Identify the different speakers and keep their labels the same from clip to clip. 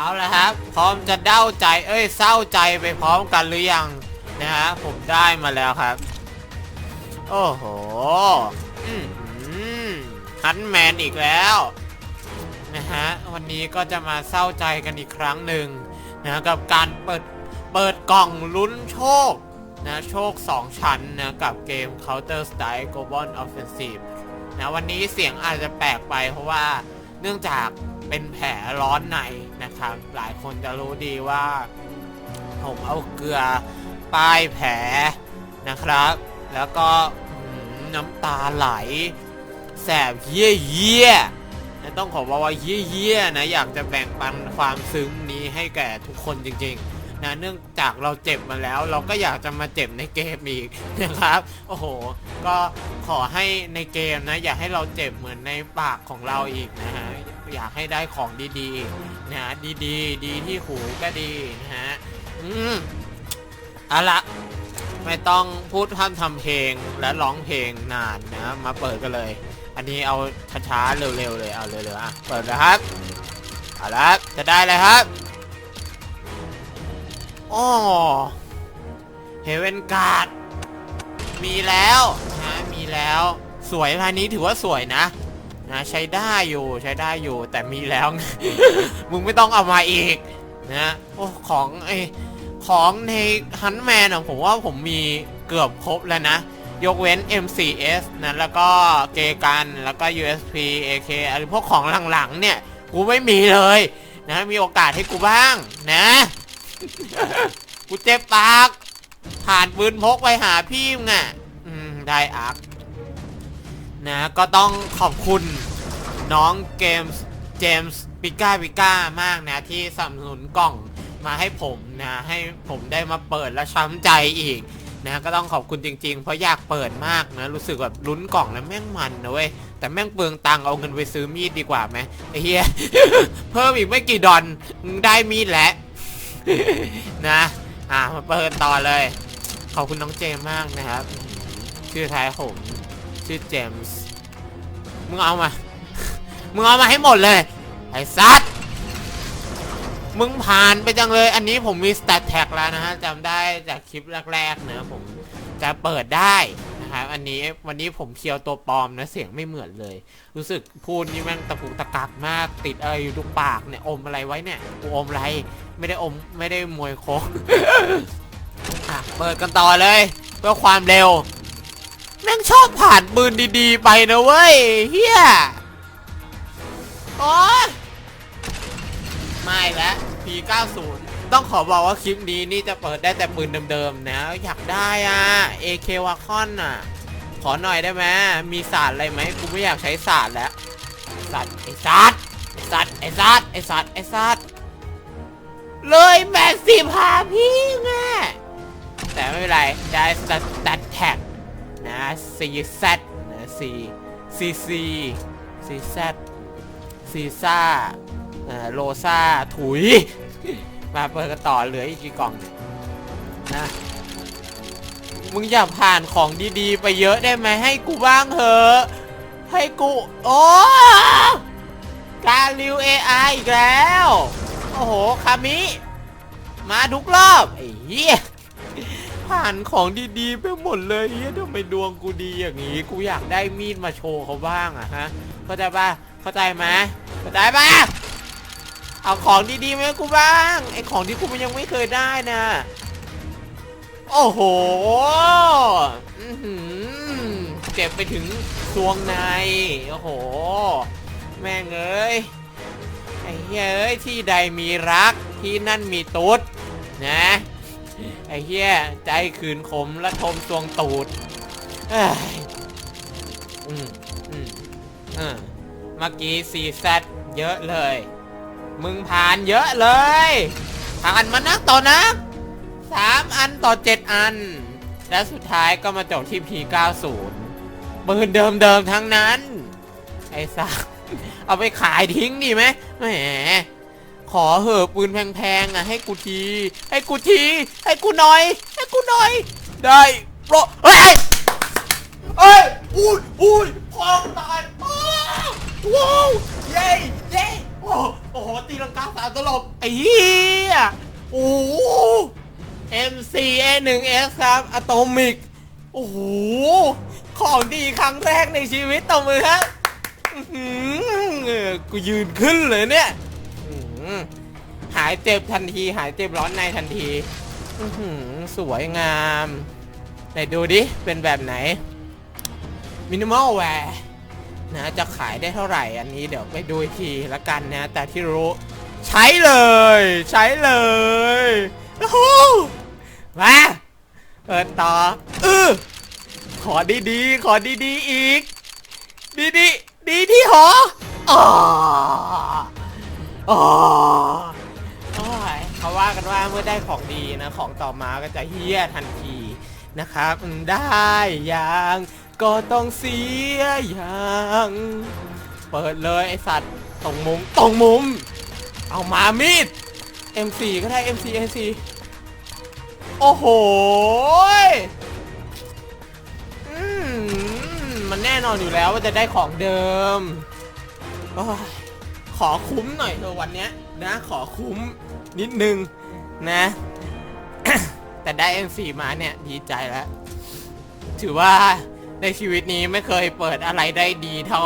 Speaker 1: เอาละครับ พร้อมจะเด้าใจ เอ้ยเศร้าใจไปพร้อมกันหรือยังนะฮะผมได้มาแล้วครับ โอ้โหฮันแมนอีกแล้วนะฮะวันนี้ก็จะมาเศร้าใจกันอีกครั้งหนึ่งนะกับการเปิดเปิดกล่องลุ้นโชคนะโชค 2 ชั้นนะกับเกม Counter Strike Global Offensive นะวันนี้เสียงอาจจะแปลกไปเพราะว่าเนื่องจากเป็นแผลร้อนใน นะครับ หลายคนจะรู้ดีว่า ผมเอาเกลือป้ายแผลนะครับ แล้วก็น้ำตาไหล แสบเยี่ยเยี่ยต้องขอบอกว่าเยี่ยเยี่ยนะอยากจะแบ่งปันความซึ้งนี้ให้แก่ทุกคนจริงๆนะเนื่องจากเราเจ็บมาแล้ว เราก็อยากจะมาเจ็บในเกมอีกนะครับโอ้โห ก็ขอให้ในเกมนะ อย่าให้เราเจ็บเหมือนในปากของเราอีกนะฮะ อยากให้ได้ของดีๆ นะดีๆดีที่หูก็ดีนะฮะอืมเอาละไม่ต้องพูดพร่ำทำเพลงและร้องเพลงนานนะ มาเปิดกันเลย อันนี้เอาช้าๆเร็วๆเลยเอาเร็วๆอะเปิดเลยครับเอาละจะได้เลยครับอ๋อเฮเวนการ์ดมีแล้วนะมีแล้วสวยพานนี้ถือว่าสวยนะ นะใช้ได้อยู่ใช้ได้อยู่แต่มีแล้ว มึงไม่ต้องเอามาอีกนะโอ้ของไอของในฮันแมนอะผมว่าผมมีเกือบครบแล้วนะ ยกเว้น M4S นะแล้วก็เกกันแล้วก็ USP AK อะไรพวกของหลังๆเนี่ย กูไม่มีเลยนะมีโอกาสให้กูบ้างนะ กูเจ็บปากผ่านปืนพกไปหาพี่มึงอะอืมได้อัก นะก็ต้องขอบคุณน้องเกมส์เจมส์ปิก้าปิก้ามากนะ ที่สนับสนุนกล่องมาให้ผมนะ ให้ผมได้มาเปิดและช้ำใจอีกนะก็ต้องขอบคุณจริง ๆ เพราะอยากเปิดมากนะ รู้สึกแบบลุ้นกล่องแล้วแม่งมันนะเว้ยแต่แม่งเปลืองตังค์เอาเงินไปซื้อมีดดีกว่าไหมไอ้เหี้ยเพิ่มอีกไม่กี่ดอนได้มีดแล้วนะ อ่ามาเปิดต่อเลย ขอบคุณน้องเจมมากนะครับ ชื่อท้ายผม ชื่อเจมส์มึงเอามา มึงเอามาให้หมดเลย ไอ้ซัดมึงผ่านไปจังเลย อันนี้ผมมีสแตทแท็กแล้วนะฮะจำได้จากคลิปแรกๆเนะผมจะเปิดได้นะครับอันนี้วันนี้ผมเคียวตัวปลอมนะเสียงไม่เหมือนเลย รู้สึกพูดนี่แม่งตะปุกตะกักมากติดอะไรอยู่ตรงปากเนี่ยอมอะไรไว้เนี่ยกูอมอะไรไม่ได้อมไม่ได้มวยโคกเปิดกันต่อเลย เพื่อความเร็ว แม่งชอบผ่านปืนดีๆ ไปนะเว้ยเฮียโอ้ไม่แล้ว P90 ต้องขอบอกว่าคลิปนี้นี่จะเปิดได้แต่ปืนเดิมๆนะ อยากได้อะ AK วาคอนอะ ขอหน่อยได้ไหมมีศาสตร์อะไรไหมกูไม่อยากใช้ศาสตร์แล้วสัตว์ไอ้สัตว์ไอ้สัตว์ไอ้สัตว์ไอ้สัตว์ไอ้สัตว์เลยแม็กสิพาพี่แม่แต่ไม่เป็นไร ได้สตัดแท็ก นะ CZ นะ C CC CZ ซีซ่าเอ่อโลซ่า ถุย มาเปิดกันต่อเหลืออีกกี่กล่องเนี่ยนะ มึงอย่าผ่านของดีๆ ไปเยอะได้ไหมให้กูบ้างเถอะ ให้กู โอ้การิว AI อีกแล้ว โอ้โห คามิ มาทุกรอบ ไอ้เหี้ย ผ่านของดีๆไปหมดเลยเฮียทำไมดวงกูดีอย่างนี้ กูอยากได้มีดมาโชว์เขาบ้างอะฮะ เข้าใจปะเข้าใจไหมเข้าใจปะเอาของดีๆมาให้กูบ้าง ไอของที่กูมันยังไม่เคยได้นะ โอ้โหอื้อหือเจ็บไปถึงซวงใน โอ้โห แม่งเอ้ย ไอ้เหี้ยเอ้ยที่ใดมีรักที่นั่นมีตุ๊ดนะ ไอ้เหี้ยใจขืนขมและทมซวงตูดเอ้ยอืมอืมอืมเมื่อกี้ซีแซดเยอะเลย มึงผ่านเยอะเลยผ่านมานักต่อนักสามอันต่อเจ็ดอัน และสุดท้ายก็มาจบที่ P90 ปืนเดิมๆทั้งนั้น ไอ้สัสเอาไปขายทิ้งดีไหมแหม ขอเหอะปืนแพงๆอะให้กูที ให้กูที ให้กูหน่อย ให้กูหน่อย ได้โปรเฮ้ยเฮ้ยอุ้ยอุ้ยพองตายอ้าวว้าวเย้เย้โอ้โอ้โหตีลังกาสามตลบไอ้เหี้ยโอ้โห MCA1S ครับอะโตมิกโอ้โหของดีครั้งแรกในชีวิตตบมือฮะกูยืนขึ้นเลยเนี่ย หายเจ็บทันที หายเจ็บร้อนในทันทีสวยงาม ไหนดูดิ เป็นแบบไหน มินิมอลแวร์นะจะขายได้เท่าไหร่อันนี้เดี๋ยวไปดูอีกทีละกันนะ แต่ที่รู้ ใช้เลย ใช้เลยโอ้โหมาเปิดต่อเออขอดีๆ ขอดีๆอีก ดีดีๆดีที่หออ๋อ อ๋อโอ้ยเขาว่ากันว่าเมื่อได้ของดีนะ ของต่อมาก็จะเฮี้ยทันทีนะครับอืมได้อย่างก็ต้องเสียอย่างเปิดเลยไอสัตว์ตรงมุมตรงมุม เอามามีด M4 ก็ได้ M4 M4 โอ้โหยอืมมันแน่นอนอยู่แล้วว่าจะได้ของเดิมโอ้ย ขอคุ้มหน่อยเถอะวันเนี้ยนะ ขอคุ้มนิดนึงนะ แต่ได้ M4 มาเนี่ย ดีใจแล้ว ถือว่าในชีวิตนี้ไม่เคยเปิดอะไรได้ดีเท่า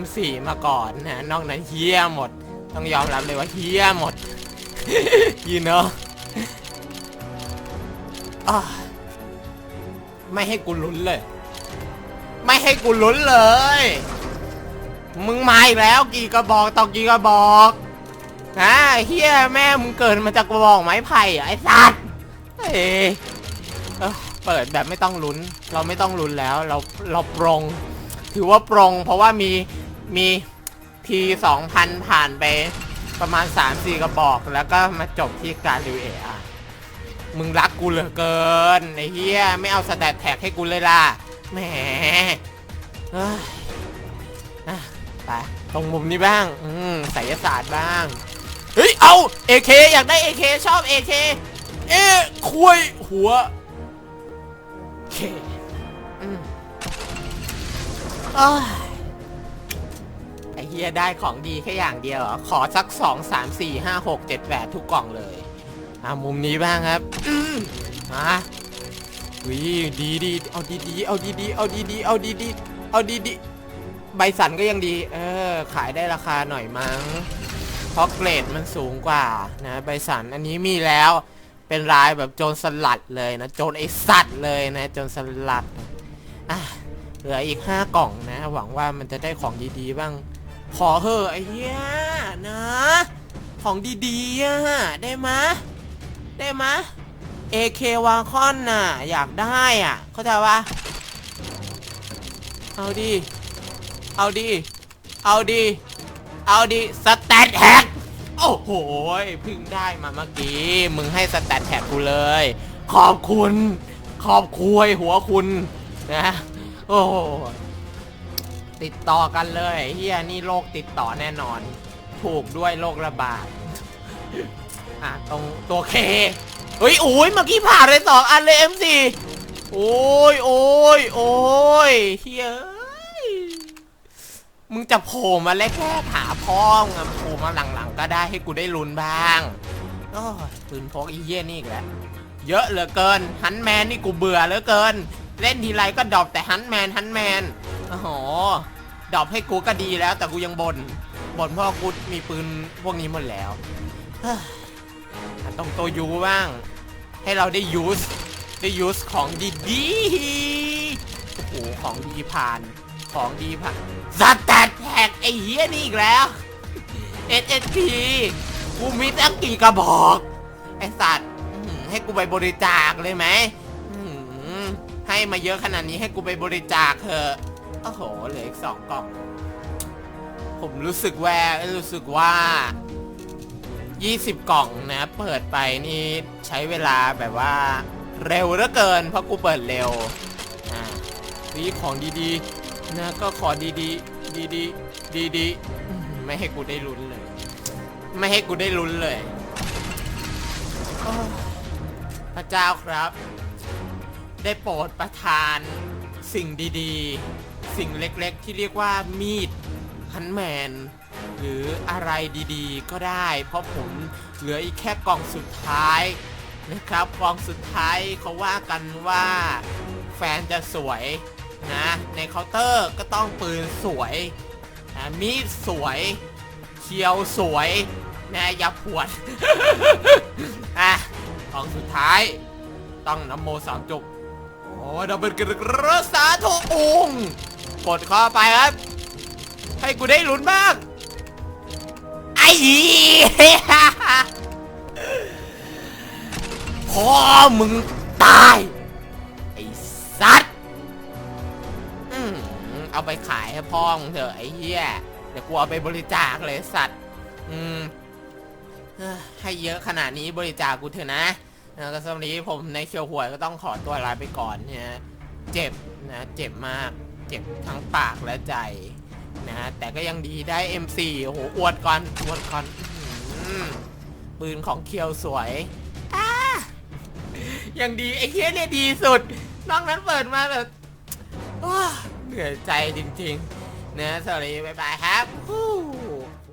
Speaker 1: M4 มาก่อนนะ นอกนั้นเฮี้ยหมด ต้องยอมรับเลยว่าเฮี้ยหมด you know อะไม่ให้กูลุ้นเลย ไม่ให้กูลุ้นเลย มึงมาอีกแล้วกี่กระบอกต่อกี่กระบอกนะเฮียแม่มึงเกิดมาจากกระบอกไม้ไผ่เหรอไอ้สัตว์เอ้เอ้อเปิดแบบไม่ต้องลุ้น เราไม่ต้องลุ้นแล้วเราเราปรง ถือว่าปรง เพราะว่ามีมีทีสองพันผ่านไปประมาณ 3-4 กระบอกแล้วก็มาจบที่การรีวิเออะมึงรักกูเหลือเกินไอ้เฮียไม่เอาสแตทแท็กให้กูเลยล่ะแหมเอ้ ไปตรงมุมนี้บ้าง อืมไสยศาสตร์บ้าง เฮ้ย เอา AK อยากได้ AK ชอบ AK เอ๊ะคุยหัวโอเคอืมอ้ายไอเฮียได้ของดีแค่อย่างเดียวเหรอ ขอสัก2 3 4 5 6 7 8ทุกกล่องเลย อ่ามุมนี้บ้างครับ อืมมาวิดีดีๆเอาดีดีๆเอาดีดีๆเอาดีดีๆเอาดีดีๆเอาดีดีๆ ใบสันก็ยังดี เออ ขายได้ราคาหน่อยมั้ง เพราะเกรดมันสูงกว่านะใบสันอันนี้มีแล้ว เป็นลายแบบโจรสลัดเลยนะ โจรไอสัตว์เลยนะโจรสลัด อะ เหลืออีก 5 กล่องนะ หวังว่ามันจะได้ของดีๆบ้าง ขอเถอะไอ้เหี้ยนะ ของดีๆอะได้มะ ได้มะ AK วาคอนน่ะ อยากได้อะ เข้าใจปะเอาดิ เอาดิเอาดิเอาดิสแตทแฮกโอ้โหเพึ่งได้มาเมื่อกี้ มึงให้สแตทแฮกกูเลย ขอบคุณ ขอบคุยหัวคุณนะ โอ้โหติดต่อกันเลยเฮียนี่โรคติดต่อแน่นอน ถูกด้วยโรคระบาด อะ ตรงตัวเคเฮ้ยโอ้ยเมื่อกี้ผ่านเลยสองอันเลย M4 โอ้ยโอ้ยโอ้ยเฮ้ย มึงจะโผล่มาแรกๆหาพ่อมึงอะโผล่มาหลังๆ ก็ได้ให้กูได้ลุ้นบ้างโอ้ยปืนพกอีเยี่ยนี่อีกแล้วเยอะเหลือเกินฮันแมนนี่กูเบื่อเหลือเกิน เล่นทีไรก็ดรอปแต่ฮันแมนฮันแมนโอ้โหดรอปให้กูก็ดีแล้ว แต่กูยังบน่นบ่นเพราะกูมีปืนพวกนี้หมดแล้วต้องตัวยูบ้าง ให้เราได้ยูสได้ยูสของดีๆโอ้โหของดีผ่าน ของดีผ่านสแตทแท็กไอ้เหี้ยนี่อีกแล้ว SSP กูมีตั้งกี่กระบอก ไอ้สัตว์อื้อหือให้กูไปบริจาคเลยไหมอื้อหือให้มาเยอะขนาดนี้ให้กูไปบริจาคเถอะโอ้โหเหลืออีกสองกล่อง ผมรู้สึกแวรู้สึกว่า 20 กล่องนะเปิดไปนี่ใช้เวลาแบบว่า เร็วเหลือเกิน เพราะกูเปิดเร็ว อ่าีของดีๆ นะก็ขอดีๆดีๆดีๆอืมไม่ให้กูได้ลุ้นเลย ไม่ให้กูได้ลุ้นเลยโอ้ยพระเจ้าครับ ได้โปรดประทานสิ่งดีๆ สิ่งเล็กๆ ที่เรียกว่ามีดฮันแมน หรืออะไรดีๆ ก็ได้ เพราะผมเหลืออีกแค่กล่องสุดท้ายนะครับกล่องสุดท้ายเขาว่ากันว่า แฟนจะสวย นะในเคาน์เตอร์ก็ต้องปืนสวยนะมีดสวยเคียวสวยนะอย่าปวดอะของสุดท้ายต้องน้ำโมสามจบโอ้ดับเบิลกระกระสาธุองกดข้าไปครับ ให้กูได้ลุ้นบ้างไอ้ยีพ่อมึงตาย ไอ้สัต เอาไปขายให้พ่อมึงเถอะไอ้เหี้ยเดี๋ยวกูเอาไปบริจาคเลยสัตว์ อืมให้เยอะขนาดนี้บริจาคกูเถอะนะแล้วก็สำหรับนี้ผมในเคียวหวยก็ต้องขอตัวลาไปก่อนนี่ยเจ็บนะเจ็บมากเจ็บทั้งปากและใจนะแต่ก็ยังดีได้ M4 โอ้โหอวดก่อนอวดก่อนปืนของเคียวสวยอยังดีไอ้เคียเนี่ยดีสุด นอกนั้นเปิดมาแบบ เหนื่อยใจจริงๆนะสวัสดีบ๊ายบายครับ